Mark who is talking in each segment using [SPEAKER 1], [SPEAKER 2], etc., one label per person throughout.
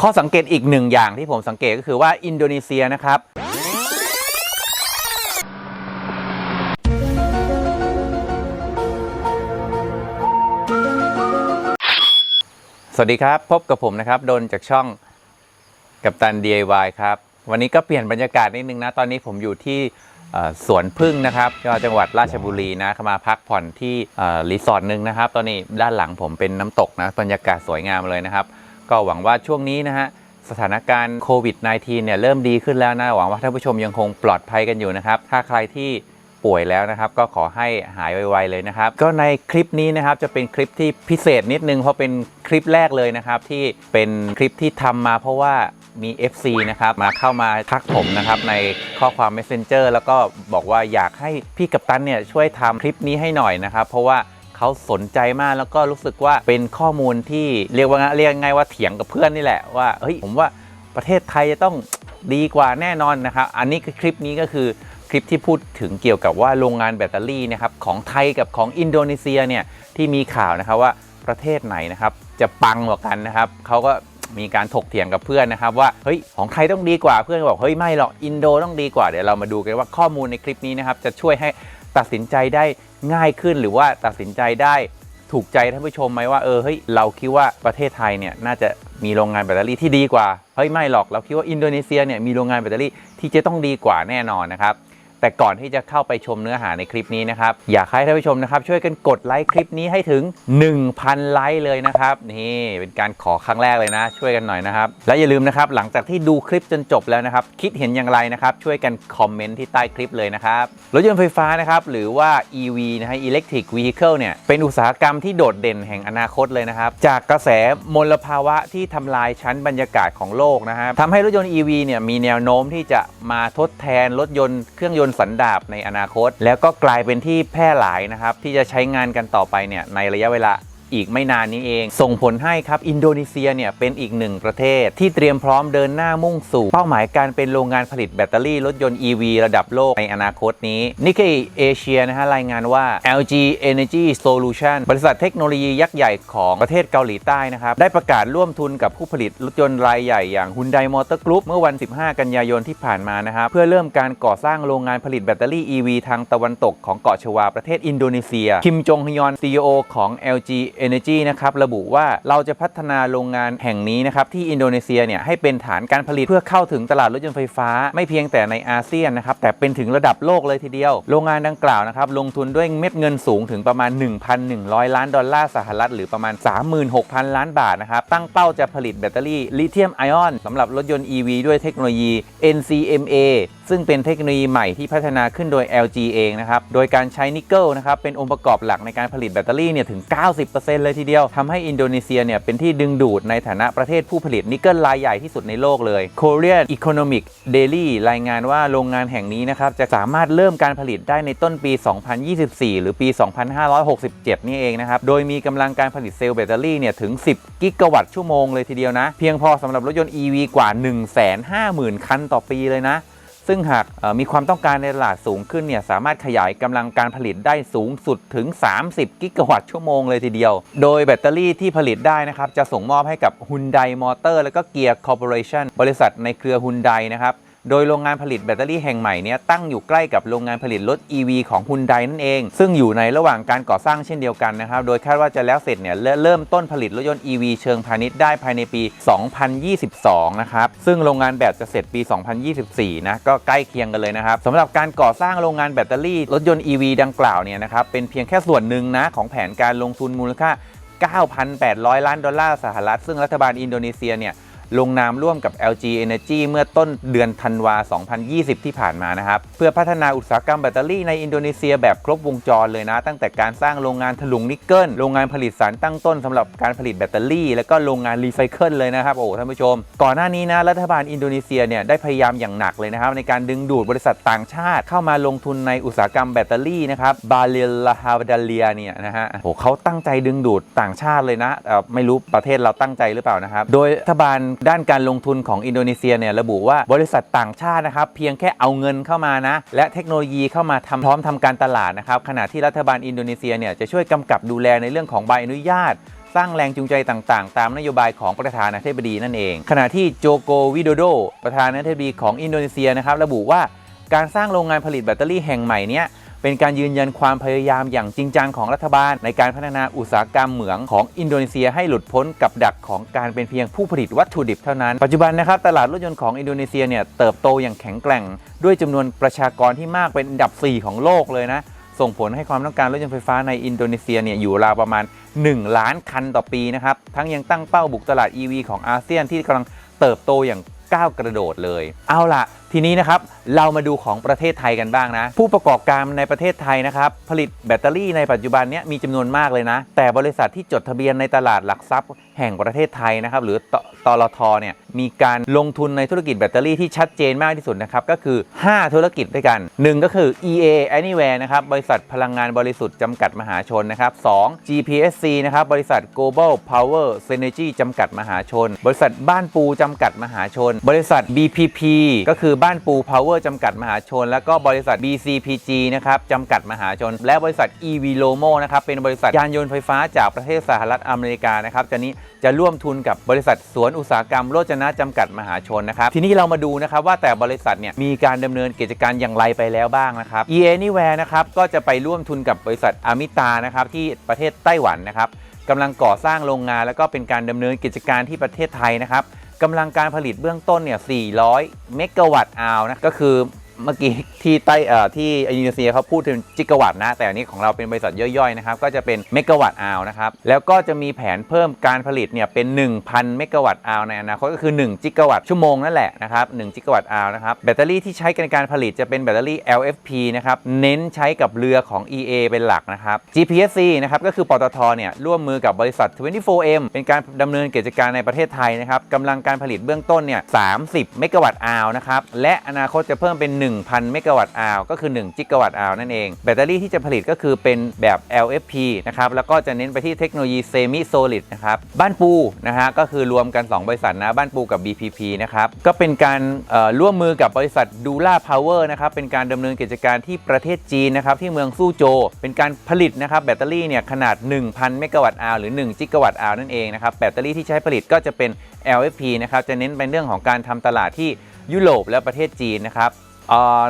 [SPEAKER 1] ข้อสังเกตอีกหนึ่งอย่างที่ผมสังเกตก็คือว่าอินโดนีเซียนะครับ สวัสดีครับ พบกับผมนะครับโดนจากช่องกับตัน DIY ครับ วันนี้ก็เปลี่ยนบรรยากาศนิดนึงนะ ตอนนี้ผมอยู่ที่สวนพึ่งนะครับจังหวัดราชบุรีนะมาพักผ่อนที่รีสอร์ทหนึ่งนะครับ ตอนนี้ด้านหลังผมเป็นน้ำตกนะบรรยากาศสวยงามเลยนะครับ ก็หวังว่าช่วงนี้นะฮะสถานการณ์โควิด -19 เนี่ยเริ่มดีขึ้นแล้วนะ หวังว่าท่านผู้ชมยังคงปลอดภัยกันอยู่นะครับ ถ้าใครที่ป่วยแล้วนะครับ ก็ขอให้หายไวๆเลยนะครับ ก็ในคลิปนี้นะครับจะเป็นคลิปที่พิเศษนิดนึง เพราะเป็นคลิปแรกเลยนะครับ ที่เป็นคลิปที่ทำมาเพราะว่ามี FC นะครับมาเข้ามาทักผมนะครับในข้อความ Messenger แล้วก็บอกว่าอยากให้พี่กัปตันเนี่ยช่วยทำคลิปนี้ให้หน่อยนะครับ เพราะว่า เขาสนใจมากแล้วก็รู้สึกว่าเป็นข้อมูลที่เรียกว่าเรียกง่ายว่าเถียงกับเพื่อนนี่แหละว่าเฮ้ยผมว่าประเทศไทยจะต้องดีกว่าแน่นอนนะครับ อันนี้คลิปนี้ก็คือคลิปที่พูดถึงเกี่ยวกับว่าโรงงานแบตเตอรี่นะครับของไทยกับของอินโดนีเซียเนี่ยที่มีข่าวนะครับว่าประเทศไหนนะครับจะปังกว่ากันนะครับเขาก็มีการถกเถียงกับเพื่อนนะครับว่าเฮ้ยของไทยต้องดีกว่าเพื่อนบอกเฮ้ยไม่หรอกอินโดต้องดีกว่าเดี๋ยวเรามาดูกันว่าข้อมูลในคลิปนี้นะครับจะช่วยให้ ตัดสินใจได้ง่ายขึ้น หรือว่าตัดสินใจได้ถูกใจท่านผู้ชมไหมว่าเออเฮ้ยเราคิดว่าประเทศไทยเนี่ยน่าจะมีโรงงานแบตเตอรี่ที่ดีกว่าเฮ้ยไม่หรอกเราคิดว่าอินโดนีเซียเนี่ยมีโรงงานแบตเตอรี่ที่จะต้องดีกว่าแน่นอนนะครับ แต่ก่อนที่จะเข้าไปชมเนื้อหาในคลิปนี้นะครับ อยากให้ท่านผู้ชมนะครับ ช่วยกันกดไลค์คลิปนี้ให้ถึง 1,000 ไลค์เลยนะครับ นี่เป็นการขอครั้งแรกเลยนะ ช่วยกันหน่อยนะครับ และอย่าลืมนะครับ หลังจากที่ดูคลิปจนจบแล้วนะครับ คิดเห็นอย่างไรนะครับ ช่วยกันคอมเมนต์ที่ใต้คลิปเลยนะครับรถยนต์ไฟฟ้านะครับหรือว่า EV นะฮะ Electric Vehicle เนี่ยเป็นอุตสาหกรรมที่โดดเด่นแห่งอนาคตเลยนะครับ จากกระแสมลภาวะที่ทำลายชั้นบรรยากาศของโลกนะครับทำให้รถยนต์ EV เนี่ยมีแนวโน้มที่จะมาทดแทนรถยนต์เครื่องยนต์สันดาปในอนาคต แล้วก็กลายเป็นที่แพร่หลายนะครับที่จะใช้งานกันต่อไปเนี่ยในระยะเวลา อีกไม่นานนี้เอง ส่งผลให้ครับอินโดนีเซียเนี่ยเป็นอีกหนึ่งประเทศ ที่เตรียมพร้อมเดินหน้ามุ่งสู่เป้าหมายการเป็นโรงงานผลิตแบตเตอรี่รถยนต์ EV ระดับโลกในอนาคตนี้นิกเกเอเชียนะฮะรายงานว่า LG Energy Solution บริษัทเทคโนโลยียักษ์ใหญ่ของประเทศเกาหลีใต้นะครับได้ประกาศร่วมทุนกับผู้ผลิตรถยนต์รายใหญ่อย่าง Hyundai Motor Group เมื่อวัน 15 กันยายนที่ผ่านมานะครับเพื่อเริ่มการก่อสร้างโรงงานผลิตแบตเตอรี่ EV ทางตะวันตกของเกาะชวาประเทศอินโดนีเซียคิมจงฮยอน CEO ของ LG Energy นะครับระบุว่าเราจะพัฒนาโรงงานแห่งนี้นะครับที่อินโดนีเซียเนี่ยให้เป็นฐานการผลิตเพื่อเข้าถึงตลาดรถยนต์ไฟฟ้า ไม่เพียงแต่ในอาเซียนนะครับแต่เป็นถึงระดับโลกเลยทีเดียว โรงงานดังกล่าวนะครับลงทุนด้วยเม็ดเงินสูงถึงประมาณ 1,100 ล้านดอลลาร์สหรัฐหรือประมาณ 36,000 ล้านบาทนะครับตั้งเป้าจะผลิตแบตเตอรี่ลิเธียมไอออนสำหรับรถยนต์ EV ด้วยเทคโนโลยี NCMA ซึ่งเป็นเทคโนโลยีใหม่ที่พัฒนาขึ้นโดย LG เองนะครับ โดยการใช้นิกเกิลนะครับ เป็นองค์ประกอบหลักในการผลิตแบตเตอรี่เนี่ยถึง 90%เลยทีเดียวทำให้อินโดนีเซียเนี่ยเป็นที่ดึงดูดในฐานะประเทศผู้ผลิตนิกเกิลรายใหญ่ที่สุดในโลกเลย Korea Economic Daily รายงานว่าโรงงานแห่งนี้นะครับ จะสามารถเริ่มการผลิตได้ในต้นปี 2024 หรือปี 2567 นี่เองนะครับ โดยมีกำลังการผลิตเซลล์แบตเตอรี่เนี่ยถึง 10 กิกะวัตต์ชั่วโมงเลยทีเดียวนะ เพียงพอสำหรับรถยนต์ EV กว่า 150,000 คันต่อปีเลยนะ ซึ่งหากมีความต้องการในตลาดสูงขึ้นเนี่ยสามารถขยายกำลังการผลิตได้สูงสุดถึง 30 กิกะวัตต์ชั่วโมงเลยทีเดียว โดยแบตเตอรี่ที่ผลิตได้นะครับจะส่งมอบให้กับ Hyundai Motor และก็ Gear Corporation บริษัทในเครือ Hyundai นะครับ โดยโรงงานผลิตแบตเตอรี่แห่งใหม่เนี้ยตั้งอยู่ใกล้กับโรงงานผลิตรถ EV ของ Hyundai นั่นเอง ซึ่งอยู่ในระหว่างการก่อสร้างเช่นเดียวกันนะครับ โดยคาดว่าจะแล้วเสร็จเนี่ยเริ่มเริ่มต้นผลิตรถยนต์ EV เชิงพาณิชย์ได้ภายในปี 2022 นะครับ ซึ่งโรงงานแบตจะเสร็จปี 2024 นะ ก็ใกล้เคียงกันเลยนะครับสำหรับการก่อสร้างโรงงานแบตเตอรี่รถยนต์ EV ดังกล่าวเนี่ยนะครับ เป็นเพียงแค่ส่วนหนึ่งนะของแผนการลงทุนมูลค่า 9,800 ล้านดอลลาร์สหรัฐ ซึ่งรัฐบาลอินโดนีเซียเนี่ย ลงนามร่วมกับ LG Energy เมื่อต้นเดือนธันวา 2020 ที่ผ่านมานะครับ เพื่อพัฒนาอุตสาหกรรมแบตเตอรี่ในอินโดนีเซียแบบครบวงจรเลยนะ ตั้งแต่การสร้างโรงงานถลุงนิกเกิล โรงงานผลิตสารตั้งต้นสำหรับการผลิตแบตเตอรี่ แล้วก็โรงงานรีไซเคิลเลยนะครับโอ้ท่านผู้ชม ก่อนหน้านี้นะรัฐบาลอินโดนีเซียเนี่ยได้พยายามอย่างหนักเลยนะครับในการดึงดูดบริษัทต่างชาติ เข้ามาลงทุนในอุตสาหกรรมแบตเตอรี่นะครับบาเลลาฮาวดาเลียเนี่ยนะฮะโอ้เขาตั้งใจดึงดูดต่างชาติเลยนะเอ่ไม่รู้ประเทศเราตั้งใจหรือเปล่านะครับโดยรัฐบาลด้านการลงทุนของอินโดนีเซียเนี่ยระบุว่าบริษัทต่างชาตินะครับเพียงแค่เอาเงินเข้ามานะและเทคโนโลยีเข้ามาทำพร้อมทำการตลาดนะครับขณะที่รัฐบาลอินโดนีเซียเนี่ยจะช่วยกำกับดูแลในเรื่องของใบอนุญาตสร้างแรงจูงใจต่างๆ ตามนโยบายของประธานาธิบดีนั่นเอง ขณะที่โจโกวิโดโด ประธานาธิบดีของอินโดนีเซียนะครับระบุว่าการสร้างโรงงานผลิตแบตเตอรี่แห่งใหม่เนี้ย เป็นการยืนยันความพยายามอย่างจริงจังของรัฐบาล ในการพัฒนาอุตสาหกรรมเหมืองของอินโดนีเซียให้หลุดพ้นกับดักของการเป็นเพียงผู้ผลิตวัตถุดิบเท่านั้น ปัจจุบันนะครับตลาดรถยนต์ของอินโดนีเซียเนี่ยเติบโตอย่างแข็งแกร่ง ด้วยจำนวนประชากรที่มากเป็นอันดับ 4 ของโลกเลยนะส่งผลให้ความต้องการรถยนต์ไฟฟ้าในอินโดนีเซียเนี่ยอยู่ราวประมาณ 1 ล้านคันต่อปีนะครับทั้งยังตั้งเป้าบุกตลาด EV ของอาเซียนที่กำลังเติบโตอย่างก้าวกระโดดเลย เอาล่ะ ทีนี้นะครับเรามาดูของประเทศไทยกันบ้างนะ ผู้ประกอบการในประเทศไทยนะครับ ผลิตแบตเตอรี่ในปัจจุบันเนี้มีจำนวนมากเลยนะ แต่บริษัทที่จดทะเบียนในตลาดหลักทรัพย์แห่งประเทศไทยนะครับ หรือตตลทเนี่ยมีการลงทุนในธุรกิจแบตเตอรี่ที่ชัดเจนมากที่สุดนะครับ ก็คือ 5 ธุรกิจด้วยกัน 1 ก็คือ EA Anywhere นะครับบริษัทพลังงานบริสุทธิ์จำกัดมหาชนนะครับ 2 GPSC นะครับบริษัท Global Power Synergy จำกัดมหาชน บริษัทบ้านปูจำกัดมหาชน บริษัท BPP ก็คือบ้านปู Power จำกัดมหาชน แล้วก็บริษัท BCPG นะครับจำกัดมหาชน และบริษัท EV Lomo นะครับเป็นบริษัทยานยนต์ไฟฟ้าจากประเทศสหรัฐอเมริกานะครับจะนี้จะร่วมทุนกับบริษัทสวนอุตสาหกรรมโรจนะจำกัดมหาชนนะครับทีนี้เรามาดูนะครับว่าแต่บริษัทเนี่ยมีการดำเนินกิจการอย่างไรไปแล้วบ้างนะครับ EA Anywhere นะครับก็จะไปร่วมทุนกับบริษัทอามิตานะครับที่ประเทศไต้หวันนะครับกำลังก่อสร้างโรงงาน แล้วก็เป็นการดำเนินกิจการที่ประเทศไทยนะครับ กำลังการผลิตเบื้องต้นเนี่ย 400 เมกะวัตต์อาวนะ ก็คือ เมื่อกี้ที่ใต้เอ่อที่อินโดนีเซียเขาพูดถึงจิกะวัตนะ แต่อันนี้ของเราเป็นบริษัทย่อยๆนะครับก็จะเป็นเมกะวัตต์อาวนะครับแล้วก็จะมีแผนเพิ่มการผลิตเนี่ยเป็น 1,000 เมกะวัตต์อาวในอนาคตก็คือ 1 จิกะวัตต์ชั่วโมงนั่นแหละนะครับ1จิกะวัตต์อาวนะครับแบตเตอรี่ที่ใช้ในการผลิตจะเป็นแบตเตอรี่ LFP นะครับเน้นใช้กับเรือของ EA เป็นหลักนะครับ GPSC นะครับก็คือปตทเนี่ยร่วมมือกับบริษัท 24M เป็นการดำเนินกิจการในประเทศไทยนะครับกำลังการผลิตเบื้องต้นเนี่ย30 เมกะวัตต์อาวนะครับและอนาคตจะเพิ่มเป็น1,000 เมกะวัตต์อาวก็คือ1จิกะวัตต์อาวนั่นเอง แบตเตอรี่ที่จะผลิตก็คือเป็นแบบ LFP นะครับ แล้วก็จะเน้นไปที่เทคโนโลยีเซมิโซลิดนะครับ บ้านปูนะฮะก็คือรวมกัน 2 บริษัทนะ บ้านปูกับ BPP นะครับ ก็เป็นการร่วมมือกับบริษัทดูล่าพาวเวอร์นะครับ เป็นการดำเนินกิจการที่ประเทศจีนนะครับที่เมืองซู่โจ เป็นการผลิตนะครับแบตเตอรี่เนี่ยขนาด 1,000 เมกะวัตต์อาวหรือ1จิกะวัตต์อาวนั่นเองนะครับแบตเตอรี่ที่ใช้ผลิตก็จะเป็น LFP นะครับจะเน้นเป็นเรื่องของการทำตลาดที่ยุโรปและประเทศจีนนะครับ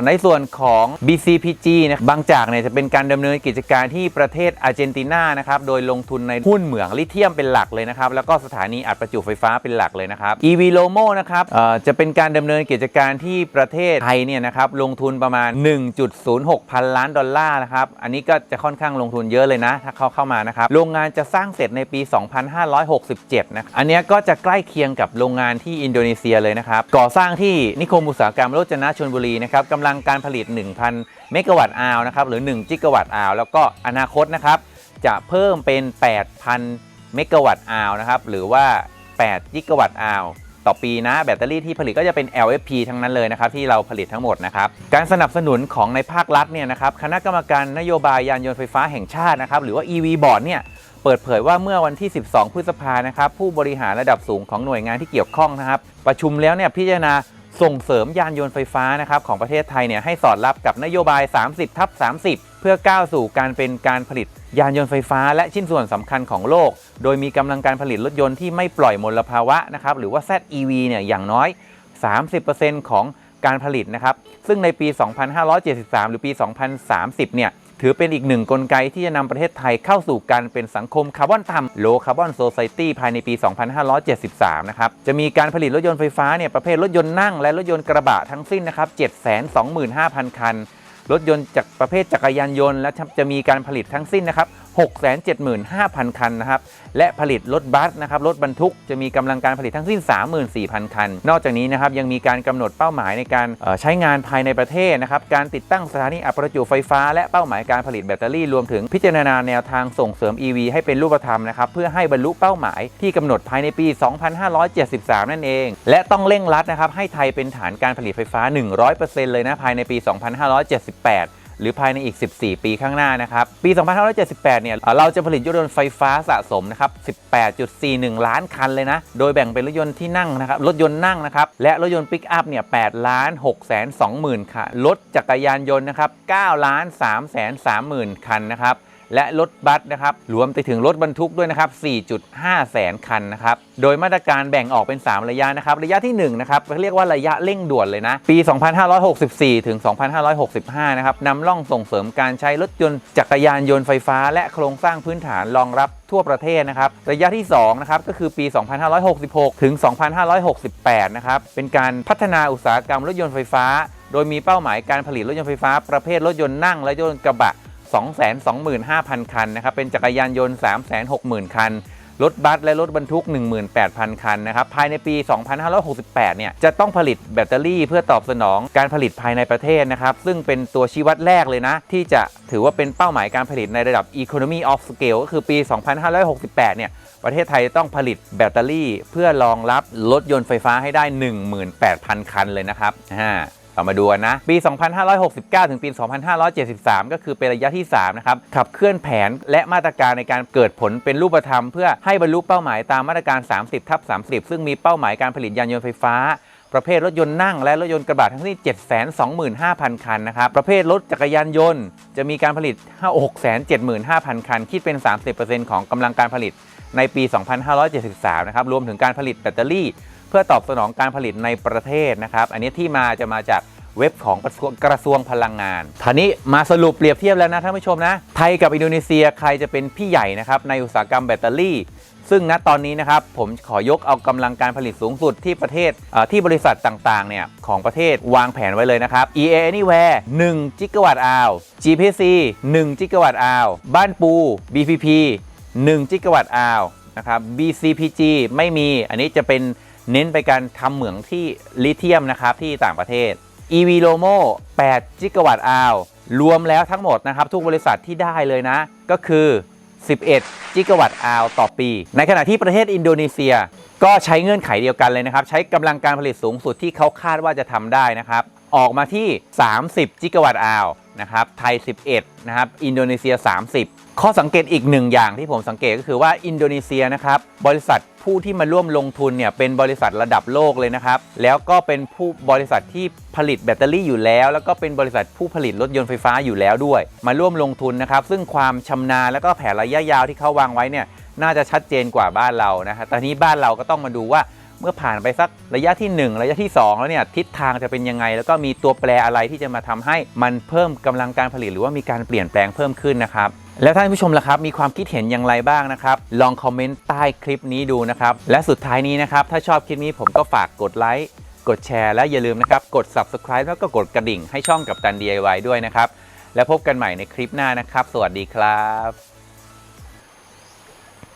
[SPEAKER 1] ในส่วนของ BCPG นะบางจากเนี่ยจะเป็นการดำเนินกิจการที่ประเทศอาร์เจนตินานะครับ โดยลงทุนในหุ้นเหมืองลิเธียมเป็นหลักเลยนะครับ แล้วก็สถานีอัดประจุไฟฟ้าเป็นหลักเลยนะครับ EV Lomo นะครับจะเป็นการดำเนินกิจการที่ประเทศไทยเนี่ยนะครับลงทุนประมาณ 1.06 พันล้านดอลลาร์นะครับ อันนี้ก็จะค่อนข้างลงทุนเยอะเลยนะ ถ้าเข้าเข้ามานะครับ โรงงานจะสร้างเสร็จในปี 2567 นะ อันนี้ก็จะใกล้เคียงกับโรงงานที่อินโดนีเซียเลยนะครับ ก่อสร้างที่นิคมอุตสาหกรรมโรจนะชลบุรีนะครับกำลังการผลิต 1,000 เมกะวัตต์อาวนะครับหรือ 1 จิกะวัตต์อาวแล้วก็อนาคตนะครับจะเพิ่มเป็น 8,000 เมกะวัตต์อาวนะครับหรือว่า 8 จิกะวัตต์อาวต่อปีนะแบตเตอรี่ที่ผลิตก็จะเป็น LFP ทั้งนั้นเลยนะครับที่เราผลิตทั้งหมดนะครับการสนับสนุนของในภาครัฐเนี่ยนะครับคณะกรรมการนโยบายยานยนต์ไฟฟ้าแห่งชาตินะครับหรือว่า EV Board เนี่ยเปิดเผยว่าเมื่อวันที่ 12 พฤษภานะครับผู้บริหารระดับสูงของหน่วยงานที่เกี่ยวข้องนะครับประชุมแล้วเนี่ยพิจารณา ส่งเสริมยานยนต์ไฟฟ้านะครับของประเทศไทยเนี่ยให้สอดรับกับนโยบาย 30 ทับ 30 เพื่อก้าวสู่การเป็นการผลิตยานยนต์ไฟฟ้า และชิ้นส่วนสำคัญของโลก โดยมีกำลังการผลิตรถยนต์ที่ไม่ปล่อยมลภาวะนะครับหรือว่า ZEV เนี่ยอย่างน้อย 30%ของการผลิตนะครับซึ่งในปี 2573 หรือปี 2030 เนี่ย ถือเป็นอีกหนึ่งกลไกที่จะนำประเทศไทยเข้าสู่การเป็นสังคมคาร์บอนต่ำ low carbon society ภายในปี 2573 นะครับ จะมีการผลิตรถยนต์ไฟฟ้าเนี่ยประเภทรถยนต์นั่งและรถยนต์กระบะทั้งสิ้นนะครับ 725,000 คัน รถยนต์จากประเภทจักรยานยนต์และจะมีการผลิตทั้งสิ้นนะครับ 675,000 คันนะครับ และผลิตรถบัสนะครับ รถบรรทุกจะมีกำลังการผลิตทั้งสิ้น 34,000 คัน นอกจากนี้นะครับยังมีการกำหนดเป้าหมายในการใช้งานภายในประเทศนะครับ การติดตั้งสถานีอัประจุไฟฟ้า และเป้าหมายการผลิตแบตเตอรี่รวมถึงพิจารณาแนวทางส่งเสริม EV ให้เป็นรูปธรรมนะครับเพื่อให้บรรลุเป้าหมายที่กำหนดภายในปี 2573 นั่นเอง และต้องเร่งรัดนะครับให้ไทยเป็นฐานการผลิตไฟฟ้า 100%เลยนะภายในปี 2578 หรือภายในอีก 14 ปีข้างหน้านะครับ ปี 2578 เนี่ย เราจะผลิตรยนต์ไฟฟ้าสะสมนะครับ 18.41 ล้านคันเลยนะ โดยแบ่งเป็นรถยนต์ที่นั่งนะครับ รถยนต์นั่งนะครับ และรถยนต์ปิกอัพเนี่ย 8 ล้าน6แสน2หมื่นคัน รถจักรยานยนต์นะครับ 9 ล้าน3แสน3หมื่นคันนะครับ และรถบัสนะครับรวมไปถึงรถบรรทุกด้วยนะครับ 4.5 แสนคันนะครับ โดยมาตรการแบ่งออกเป็น 3 ระยะนะครับ ระยะที่1นะครับเรียกว่าระยะเร่งด่วนเลยนะ ปี 2564 ถึง 2565 นะครับนำร่องส่งเสริมการใช้รถยนต์จักรยานยนต์ไฟฟ้า และโครงสร้างพื้นฐานรองรับทั่วประเทศนะครับ ระยะที่2นะครับก็คือปี 2566 ถึง 2568 นะครับ เป็นการพัฒนาอุตสาหกรรมรถยนต์ไฟฟ้า โดยมีเป้าหมายการผลิตรถยนต์ไฟฟ้าประเภทรถยนต์นั่งและรถยนต์กระบะ 225,000 คันนะครับ เป็นจักรยานยนต์ 360,000 คัน รถบัสและรถบรรทุก 18,000 คันนะครับ ภายในปี 2568 เนี่ย จะต้องผลิตแบตเตอรี่เพื่อตอบสนองการผลิตภายในประเทศนะครับ ซึ่งเป็นตัวชี้วัดแรกเลยนะ ที่จะถือว่าเป็นเป้าหมายการผลิตในระดับ Economy of Scale ก็คือปี 2568 เนี่ยประเทศไทยจะต้องผลิตแบตเตอรี่ เพื่อรองรับรถยนต์ไฟฟ้าให้ได้ 18,000 คันเลยนะครับอ่า เรามาดูกันนะ ปี 2569 ถึงปี 2573 ก็คือเป็นระยะที่ 3 นะครับ ขับเคลื่อนแผนและมาตรการในการเกิดผลเป็นรูปธรรม เพื่อให้บรรลุเป้าหมายตามมาตรการ 30ทับ30 ซึ่งมีเป้าหมายการผลิตยานยนต์ไฟฟ้า ประเภทรถยนต์นั่งและรถยนต์กระบะทั้งสิ้น725,000 คันนะครับ ประเภทรถจักรยานยนต์ จะมีการผลิต 675,000 คัน คิดเป็น 30%ของกำลังการผลิตในปี 2573 นะครับ รวมถึงการผลิตแบตเตอรี่เพื่อตอบสนองการผลิตในประเทศนะครับ อันนี้ที่มาจะมาจากเว็บของกระทรวงกระทรวงพลังงานทีนี้มาสรุปเปรียบเทียบแล้วนะท่านผู้ชมนะ ไทยกับอินโดนีเซียใครจะเป็นพี่ใหญ่นะครับในอุตสาหกรรมแบตเตอรี่ ซึ่งณตอนนี้นะครับผมขอยกเอากำลังการผลิตสูงสุดที่ประเทศที่บริษัทต่างๆเนี่ยของประเทศวางแผนไว้เลยนะครับ EA Anywhere 1จิกะวัตต์อาว GPC 1จิกะวัตต์อาวบ้านปู BPP 1จิกะวัตต์อาวนะครับ BCPG ไม่มี อันนี้จะเป็น เน้นไปการทำเหมืองที่ลิเธียมนะครับที่ต่างประเทศ EV Lomo 8จิกะวัตต์อาวรวมแล้วทั้งหมดนะครับทุกบริษัทที่ได้เลยนะ ก็คือ 11จิกะวัตต์อาวต่อปี ในขณะที่ประเทศอินโดนีเซีย ก็ใช้เงื่อนไขเดียวกันเลยนะครับ ใช้กำลังการผลิตสูงสุดที่เขาคาดว่าจะทำได้นะครับ ออกมาที่ 30จิกะวัตต์อาว นะครับไทย 11 นะครับ อินโดนีเซีย 30 ข้อสังเกตอีกหนึ่งอย่างที่ผมสังเกตก็คือว่าอินโดนีเซียนะครับบริษัทผู้ที่มาร่วมลงทุนเนี่ยเป็นบริษัทระดับโลกเลยนะครับ แล้วก็เป็นผู้บริษัทที่ผลิตแบตเตอรี่อยู่แล้ว แล้วก็เป็นบริษัทผู้ผลิตรถยนต์ไฟฟ้าอยู่แล้วด้วย มาร่วมลงทุนนะครับ ซึ่งความชำนาญแล้วก็แผนระยะยาวที่เขาวางไว้เนี่ยน่าจะชัดเจนกว่าบ้านเรานะฮะแต่ทีนี้บ้านเราก็ต้องมาดูว่า เมื่อผ่านไปสักระยะที่ 1 ระยะที่ 2 แล้วเนี่ยทิศทางจะเป็นยังไง แล้วก็มีตัวแปรอะไรที่จะมาทำให้มันเพิ่มกำลังการผลิตหรือว่ามีการเปลี่ยนแปลงเพิ่มขึ้นนะครับแล้วท่านผู้ชมล่ะครับ มีความคิดเห็นอย่างไรบ้างนะครับ ลองคอมเมนต์ใต้คลิปนี้ดูนะครับ และสุดท้ายนี้นะครับ ถ้าชอบคลิปนี้ผมก็ฝากกดไลค์กดแชร์และอย่าลืมนะครับ กด subscribe แล้วก็กดกระดิ่งให้ช่องกับตัน DIY ด้วยนะครับ แล้วพบกันใหม่ในคลิปหน้านะครับ สวัสดีครับ